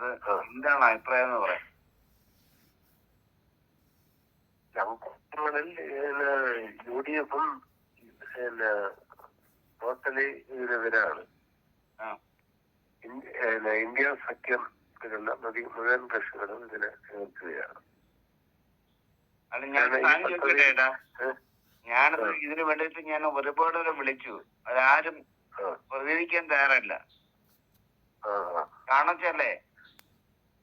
അത് എന്താണ് അഭിപ്രായം എന്ന് പറയാം. യു ഡി എഫും പിന്നെ ടോട്ടലി ഇതിനെതിരാണ്. ഇന്ത്യ സഖ്യം മുഴുവൻ കക്ഷികളും ഇതിനെ എതിർക്കുകയാണ്? ഞാനത്. ഇതിന് വേണ്ടിയിട്ട് ഞാൻ ഒരുപാട് പേരെ വിളിച്ചു. അതാരും പ്രതികരിക്കാൻ തയ്യാറല്ല. ആ, ആ, കാരണം വെച്ചല്ലേ ആ.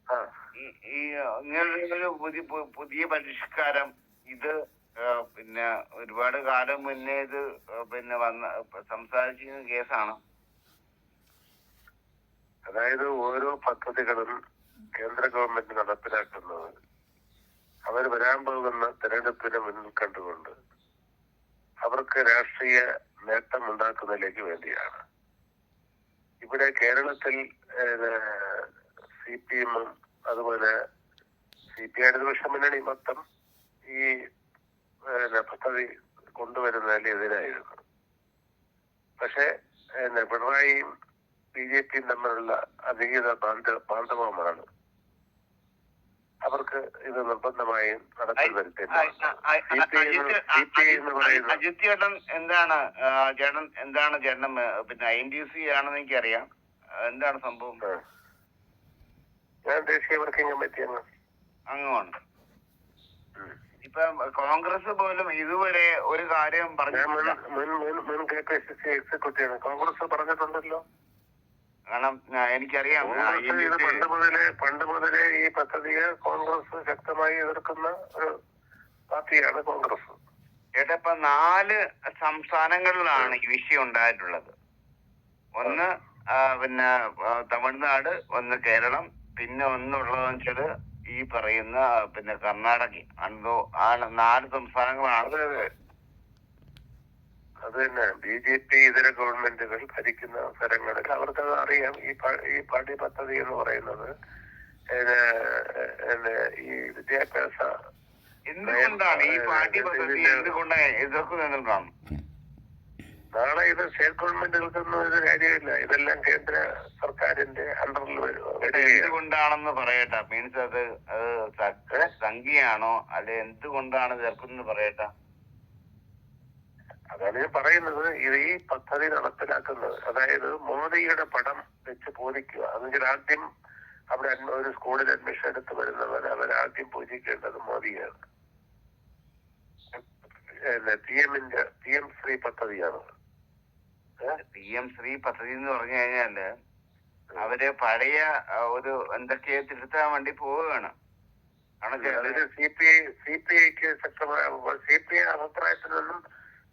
ഈ പുതിയ പുതിയ പരിഷ്കാരം ഇത് പിന്നെ ഒരുപാട് കാലം മുന്നേ ഇത് പിന്നെ വന്ന സംസാരിച്ചിരുന്ന കേസാണ്. അതായത് ഓരോ പദ്ധതികളും കേന്ദ്ര ഗവൺമെന്റ് നടപ്പിലാക്കുന്നത് അവർ വരാൻ പോകുന്ന തെരഞ്ഞെടുപ്പിനെ മുന്നിൽ കണ്ടുകൊണ്ട് അവർക്ക് രാഷ്ട്രീയ നേട്ടം ഉണ്ടാക്കുന്നതിലേക്ക് വേണ്ടിയാണ്. ഇവിടെ കേരളത്തിൽ സി പി എമ്മും അതുപോലെ സി പി ഐ ഇടതുപക്ഷ മുന്നണി മൊത്തം ഈ പദ്ധതി കൊണ്ടുവരുന്നതിൽ എതിരായിരുന്നു പക്ഷെ പിണറായിയും ബി ജെ പിയും തമ്മിലുള്ള അധികൃത ബാന്ധ ബാന്ധവമാണ്. അവർക്ക് ഇത് നിർബന്ധമായും നടപ്പിൽ വരുത്തേണ്ടത് അജിത് ചേട്ടൻ എന്താണ് ചേട്ടൻ എന്താണ് ചേട്ടൻ പിന്നെ ഐ എൻ ഡി സി ആണെന്ന് എനിക്കറിയാം. എന്താണ് സംഭവം. ഞാൻ ദേശീയ വർക്കിംഗ് കമ്മിറ്റി അംഗം അംഗമാണ് ഇപ്പൊ കോൺഗ്രസ് പോലും ഇതുവരെ ഒരു കാര്യം പറഞ്ഞു മുൻ K P C C executive Congress പറഞ്ഞിട്ടുണ്ടല്ലോ? കാരണം എനിക്കറിയാം. പണ്ട് മുതലേ പണ്ട് മുതലേ ഈ പദ്ധതിയെ കോൺഗ്രസ് ശക്തമായി എതിർക്കുന്ന ഒരു പാർട്ടിയാണ് കോൺഗ്രസ്. ചേട്ടാ ഇപ്പൊ നാല് സംസ്ഥാനങ്ങളിലാണ് ഈ വിഷയം ഉണ്ടായിട്ടുള്ളത്. ഒന്ന് പിന്നെ തമിഴ്നാട് ഒന്ന് കേരളം പിന്നെ ഒന്നുള്ളതെന്ന് വെച്ചാൽ ഈ പറയുന്ന പിന്നെ കർണാടക അന്തോ ആണ് നാല് സംസ്ഥാനങ്ങളാണ്. അതെ അതെ. അത് തന്നെ. ബി ജെ പി ഇതര ഗവൺമെന്റുകൾ ഭരിക്കുന്ന അവസരങ്ങളിൽ അവർക്കത് അറിയാം. ഈ ഈ പാഠ്യ പദ്ധതി എന്ന് പറയുന്നത്. ഈ വിദ്യാഭ്യാസ എന്തുകൊണ്ടാണ് ഈ പാഠ്യ പദ്ധതി എന്തുകൊണ്ടാണ് എതിർക്കുന്നതെന്നാണ് നാളെ ഇത് സ്റ്റേറ്റ് ഗവൺമെന്റുകൾക്കൊന്നും ഇത് കാര്യമില്ല. ഇതെല്ലാം കേന്ദ്ര സർക്കാരിന്റെ അണ്ടറിൽ എന്തുകൊണ്ടാണെന്ന് പറയട്ടെ. മീൻസ് അത് സംഖ്യയാണോ? അല്ലെ എന്തുകൊണ്ടാണ് ചേർക്കുന്നത് പറയട്ടെ. അതാണ് ഞാൻ പറയുന്നത്. ഇത് ഈ പദ്ധതി നടപ്പിലാക്കുന്നത്. അതായത് മോദിയുടെ പടം വെച്ച് പൂജിക്കുക. അതെങ്കിൽ ആദ്യം അവിടെ ഒരു സ്കൂളിൽ അഡ്മിഷൻ എടുത്ത് വരുന്നവർ അവരാദ്യം ആദ്യം പൂജിക്കേണ്ടത് മോദിയാണ്. പി എമ്മിന്റെ പി എം ശ്രീ പദ്ധതിയാണ്. പി എം ശ്രീ പദ്ധതി എന്ന് പറഞ്ഞു കഴിഞ്ഞാൽ അവർ പഴയ ഒരു എന്തൊക്കെയോ തിരുത്താൻ വേണ്ടി പോവുകയാണ്. C P I C P ഐക്ക് ശക്തമായ സി പി ഐ അഭിപ്രായത്തിൽ നിന്നും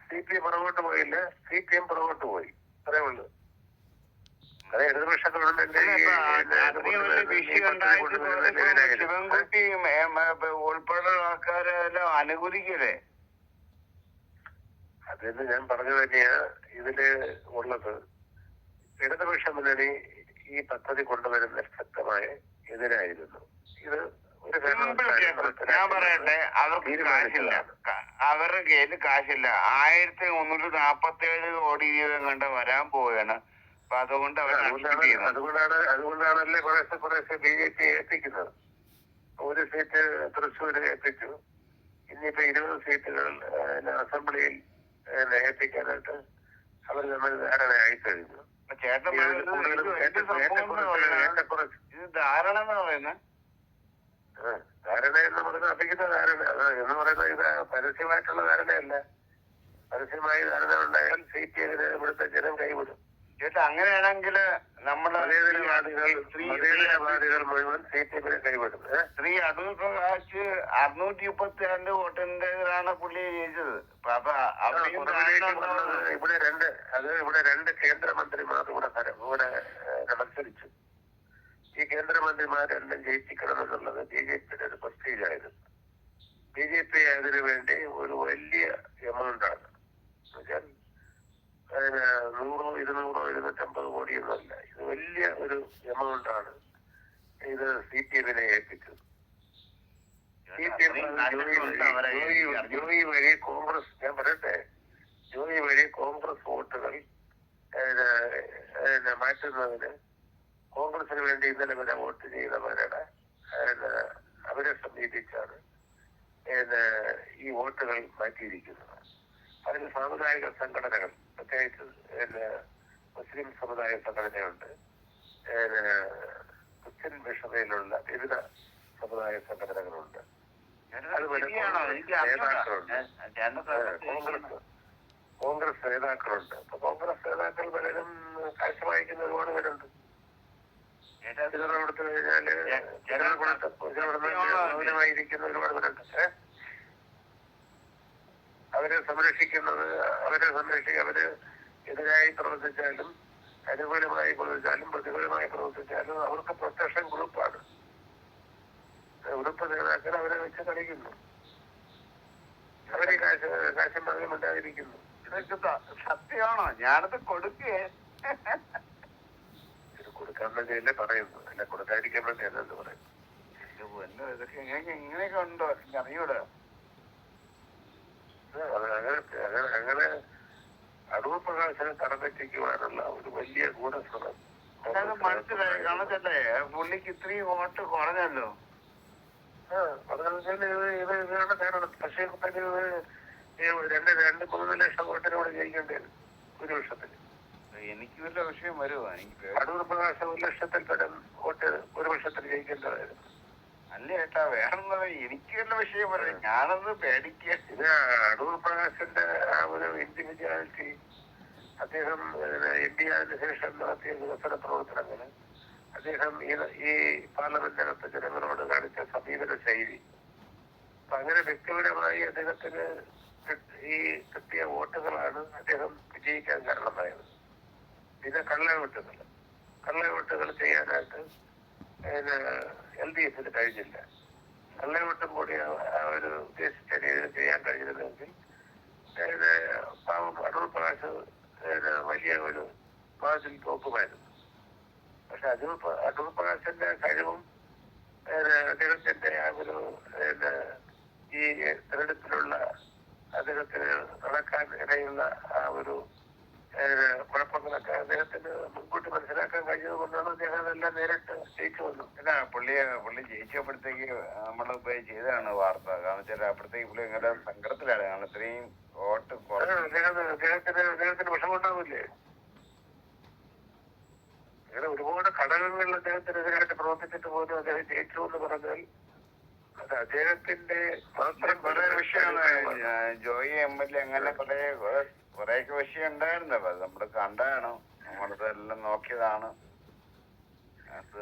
സി പി ഐ പുറകോട്ട് പോയില്ല സി പി എം പുറകോട്ട് പോയി. അത്രേ ഉള്ളൂ. അത് എതിരായിരുന്നു. ശിവൻകുട്ടി ഉൾപ്പെടെയുള്ള ആൾക്കാരെല്ലാം അനുകൂലിക്കല്ലേ? അതെന്ന് ഞാൻ പറഞ്ഞു തന്നെയാ ഇതിൽ ഉള്ളത്. ഇടതുപക്ഷ മുന്നണി ഈ പദ്ധതി കൊണ്ടുവരുന്ന ശക്തമായ എതിരായിരുന്നു. ഇത് ഒരു ഞാൻ പറയട്ടെ അവർക്ക് കാശില്ല. അവർക്ക് അവരുടെ കയ്യിൽ കാശില്ല. ആയിരത്തി മുന്നൂറ്റി നാപ്പത്തി ഏഴ് കോടി രൂപ കണ്ട് വരാൻ പോവുകയാണ്. അപ്പൊ അതുകൊണ്ട് അവർ അതുകൊണ്ടാണ് അതുകൊണ്ടാണല്ലേ കുറേശ്ശെ കുറേശ്ശെ ബി ജെ പി ഏൽപ്പിക്കുന്നത്. ഒരു സീറ്റ് തൃശ്ശൂര് എത്തിച്ചു ഇനിയിപ്പോ ഇരുപത് സീറ്റുകൾ അസംബ്ലിയിൽ ഏൽപ്പിക്കാനായിട്ട് അവർ തമ്മിൽ ധാരണയായി കഴിഞ്ഞു ധാരണ എന്ന് പറയുന്നത് ധാരണ എന്ന് പറയുന്നത് ധാരണ. അത് എന്ന് പറയുന്നത് ഇത് പരസ്യമായിട്ടുള്ള ധാരണയല്ല. പരസ്യമായി ധാരണ ഉണ്ടായാൽ സി പി എമ്മിന് ഇവിടുത്തെ ജനം കൈവിടും. ചേട്ടാ അങ്ങനെയാണെങ്കിൽ നമ്മുടെ മതേതരവാദികൾ മുഴുവൻ സി പി എമ്മിനെ കൈവിടും? ശ്രീ അടൂർ പ്രകാശ് അറുന്നൂറ്റി മുപ്പത്തി രണ്ട് വോട്ടിന്റേതാണ് പുള്ളി ജയിച്ചത്. അപ്പൊ. ഇവിടെ രണ്ട് അത് ഇവിടെ രണ്ട് കേന്ദ്രമന്ത്രിമാർ ഇവിടെ ഇവിടെ മത്സരിച്ചു ഈ കേന്ദ്രമന്ത്രിമാരെല്ലാം ജയിപ്പിക്കണം എന്നുള്ളത് ബി ജെ പിയുടെ ഒരു പ്രസ്റ്റീജ് ആയിരുന്നു ബി ജെ പി അതിനു വേണ്ടി ഒരു വലിയ എമൗണ്ട് ആണ് എന്നുവെച്ചാൽ അതിന് നൂറോ ഇരുന്നൂറോ കോടിയൊന്നുമല്ല ഇത് വലിയ ഒരു എമൗണ്ട് ആണ് ഇത് സി പി എമ്മിനെ ഏൽപ്പിച്ചത്. C P M. ജോയി വഴി കോൺഗ്രസ് ഞാൻ പറയട്ടെ ജോയി വഴി കോൺഗ്രസ് വോട്ടുകൾ മാറ്റുന്നതിന് കോൺഗ്രസിന് വേണ്ടി ഇന്നലെ വരെ വോട്ട് ചെയ്തവരുടെ അവരെ സമീപിച്ചാണ് ഈ വോട്ടുകൾ മാറ്റിയിരിക്കുന്നത്. അതിന് സാമുദായിക സംഘടനകൾ പ്രത്യേകിച്ച് മുസ്ലിം സമുദായ സംഘടനയുണ്ട്. ക്രിസ്ത്യൻ മിഷണറിയിലുള്ള വിവിധ സമുദായ സംഘടനകളുണ്ട്. അതുപോലെ കോൺഗ്രസ് കോൺഗ്രസ് നേതാക്കളുണ്ട്. അപ്പൊ കോൺഗ്രസ് നേതാക്കൾ പലരും കാഴ്ച വായിക്കുന്ന പേരുണ്ട് കൊടുത്തു കഴിഞ്ഞാൽ മൗനമായിരിക്കുന്ന ഒരുപാട് പേരുണ്ട് അവരെ സംരക്ഷിക്കുന്നത് അവരെ സംരക്ഷിക്കുക അവർ എതിരായി പ്രവർത്തിച്ചാലും അനുകൂലമായി പ്രവർത്തിച്ചാലും പ്രതികൂലമായി പ്രവർത്തിച്ചാലും അവർക്ക് പ്രൊട്ടക്ഷൻ ഗ്രൂപ്പാണ്. ഗ്രൂപ്പ് നേതാക്കൾ അവരെ വെച്ച് കളിക്കുന്നു. അവർ കാശ് കാശ് മകനും ഉണ്ടായിരിക്കുന്നു ഇതൊക്കെ സത്യമാണോ? ഞാനത് കൊടുക്കേ. ഇത് കൊടുക്കാൻ വേണ്ടിയല്ലേ പറയുന്നു. അല്ല കൊടുക്കാതിരിക്കാൻ വേണ്ടി അല്ലെന്ന് പറയുന്നു. പൊന്നു ഇതൊക്കെ ഇങ്ങനെ ഇങ്ങനെയൊക്കെ ഉണ്ടോ? അറിയൂടാ അങ്ങനെ അങ്ങനെ അടൂർ പ്രകാശനെ ഒരു വലിയ ഗൂഢശ്രമം. മനസ്സിലായി. കാണത്തല്ലേ? പുള്ളിക്ക് ഇത്രയും വോട്ട് കുറഞ്ഞല്ലോ. ഇതാണ് കാരണം. പക്ഷേ രണ്ട് രണ്ട് മൂന്ന് ലക്ഷം വോട്ടിനോട് ജയിക്കേണ്ടി? വരും ഒരു വർഷത്തിൽ. എനിക്ക് വല്ല വിഷയം വരുമോ എനിക്ക് അടൂർ പ്രകാശം ഒരു ലക്ഷത്തിൽ പരം വോട്ട് ഒരു വർഷത്തിൽ ജയിക്കേണ്ടതായിരുന്നു. അല്ല ചേട്ടാ വേറൊന്നും എനിക്ക് വല്ല വിഷയം വരും. ഞാനൊന്ന് പേടിക്കുക ഇത് അടൂർ പ്രകാശന്റെ ആ ഒരു ഇൻഡിവിജ്വാലിറ്റി അദ്ദേഹം എം പി ആയതിനു ശേഷം നടത്തിയ വികസന പ്രവർത്തനങ്ങൾ അദ്ദേഹം ഈ പാർലമെന്റിനകത്ത് ജനങ്ങളോട് കാണിച്ച സമീപന ശൈലി. അപ്പൊ അങ്ങനെ വ്യക്തിപരമായി അദ്ദേഹത്തിന് ഈ കിട്ടിയ വോട്ടുകളാണ് അദ്ദേഹം വിജയിക്കാൻ കാരണമായത്. പിന്നെ കള്ളവോട്ടുകൾ കള്ളവോട്ടുകൾ ചെയ്യാനായിട്ട് എൽ ഡി എഫിന് കഴിഞ്ഞില്ല. കള്ളവോട്ടും കൂടി അവർ ഉദ്ദേശിച്ച രീതിയിൽ ചെയ്യാൻ കഴിഞ്ഞിരുന്നെങ്കിൽ പാവം അടൂർ പ്രകാശ് വലിയ ഒരു പാസിൽ തോക്കുമായിരുന്നു. പക്ഷെ പ്ര- അടൂർ പ്രകാശിന്റെ കഴിവും അദ്ദേഹത്തിന്റെ ഒരു ഈ തെരഞ്ഞെടുപ്പിലുള്ള അദ്ദേഹത്തിന് നടക്കാൻ ഇടയുള്ള ആ ഒരു കുഴപ്പങ്ങളൊക്കെ അദ്ദേഹത്തിന് മുൻകൂട്ടി മനസ്സിലാക്കാൻ കഴിഞ്ഞത് അദ്ദേഹം അതെല്ലാം നേരിട്ട് ജയിച്ചു വന്നു അല്ല പുള്ളി പുള്ളി ജയിച്ചപ്പോഴത്തേക്ക് നമ്മൾ ചെയ്തതാണ് വാർത്ത. കാരണം വെച്ചാൽ അപ്പോഴത്തേക്ക് പുള്ളി ഇങ്ങനെ സങ്കടത്തിലാണ്. കാരണം ഇത്രയും വോട്ട് അദ്ദേഹത്തിന് അദ്ദേഹത്തിന് വിഷമമുണ്ടാവില്ലേ? അങ്ങനെ ഒരുപാട് ഘടകങ്ങൾ അദ്ദേഹത്തിനെതിരായിട്ട് പ്രവർത്തിച്ചിട്ട് പോലും അദ്ദേഹം ജയിച്ചു എന്ന് പറഞ്ഞാൽ അത് അദ്ദേഹത്തിന്റെ മാത്രം പല വിഷയമാണ്. ജോയി എം എൽ എ അങ്ങനെ കുറെ കുറെയൊക്കെ വിഷയം ഉണ്ടായിരുന്നു അത് നമ്മൾ കണ്ടാണ്. നമ്മളത് എല്ലാം നോക്കിയതാണ്. അത്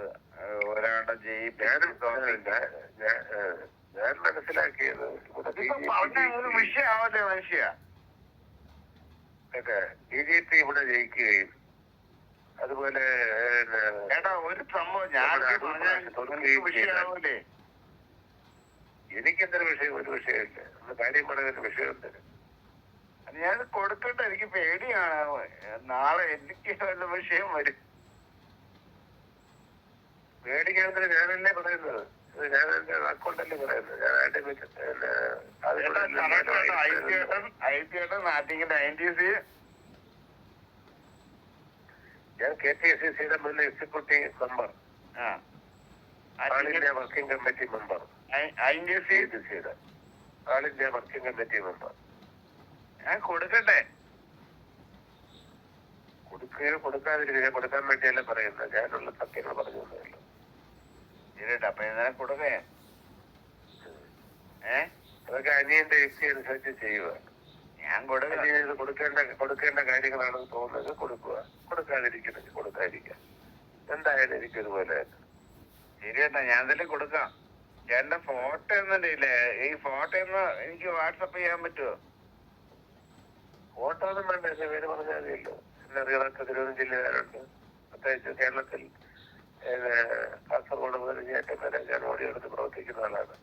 ഒരാളുടെ ജയിപ്പിക്കാൻ ജയിപ്പിച്ചു ഞാൻ- മനസ്സിലാക്കിയത് ഒരു വിഷയമാവല്ലേ മനുഷ്യ? ബി ജെ പി ഇവിടെ ജയിക്കുകയും അതുപോലെ എടാ ഒരു സംഭവം ഞാൻ വിഷയമാവൂലേ? എനിക്കെന്തൊരു വിഷയം ഒരു വിഷയമില്ല. ഒന്ന് കാര്യം പറയുന്ന വിഷയമുണ്ട്. ഞാൻ കൊടുക്കട്ടെ എനിക്ക് പേടിയാണ്. നാളെ എനിക്ക് വല്ല വിഷയം വരും. പേടിക്കാതെ ഞാനല്ലേ പറയുന്നത്? ഞാൻ എന്റെ അക്കൗണ്ടല്ലേ പറയുന്നത്. കെ ടി എസ് സി സിയുടെ മുൻ എക്സിക്യൂട്ടീവ് മെമ്പർ ആ. All India working committee member all India working committee member ഞാൻ കൊടുക്കട്ടെ. കൊടുക്കുകയോ കൊടുക്കാതിരിക്കുകയോ കൊടുക്കാൻ വേണ്ടിയല്ലേ പറയുന്നത്. ഞാനുള്ള സത്യങ്ങൾ പറഞ്ഞു ശരിട്ടാ അപ്പൊ ഞാൻ കൊടുക്കേ. ഏ? അതൊക്കെ അനിയന്റെ യുക്തി അനുസരിച്ച് ചെയ്യുക. ഞാൻ കൊടുക്കാം. കൊടുക്കേണ്ട കൊടുക്കേണ്ട കാര്യങ്ങളാണെന്ന് തോന്നുന്നത്. കൊടുക്കുക. കൊടുക്കാതിരിക്കുന്നെങ്കിൽ കൊടുക്കാതിരിക്കുക. എന്തായാലും എനിക്ക് ഇതുപോലെ തന്നെ. ശരിയേട്ടാ ഞാൻ തന്നെ കൊടുക്കാം. ചേട്ടന്റെ ഫോട്ടോ ഒന്നും ഇല്ലേ ഈ ഫോട്ടോ ഒന്ന് എനിക്ക് വാട്സപ്പ് ചെയ്യാൻ പറ്റുമോ? ഫോട്ടോ ഒന്നും വേണ്ട. എന്റെ പേര് പറഞ്ഞാൽ മതിയല്ലോ. എന്നെ അറിയാത്ത തിരുവനന്തപുരം ജില്ലക്കാരുണ്ട്. പ്രത്യേകിച്ച് കേരളത്തിൽ. കാസർഗോഡ് മുതൽ ഏറ്റവും വരെ ഞാൻ ഓടിയെടുത്ത് പ്രവർത്തിക്കുന്ന ആളാണ്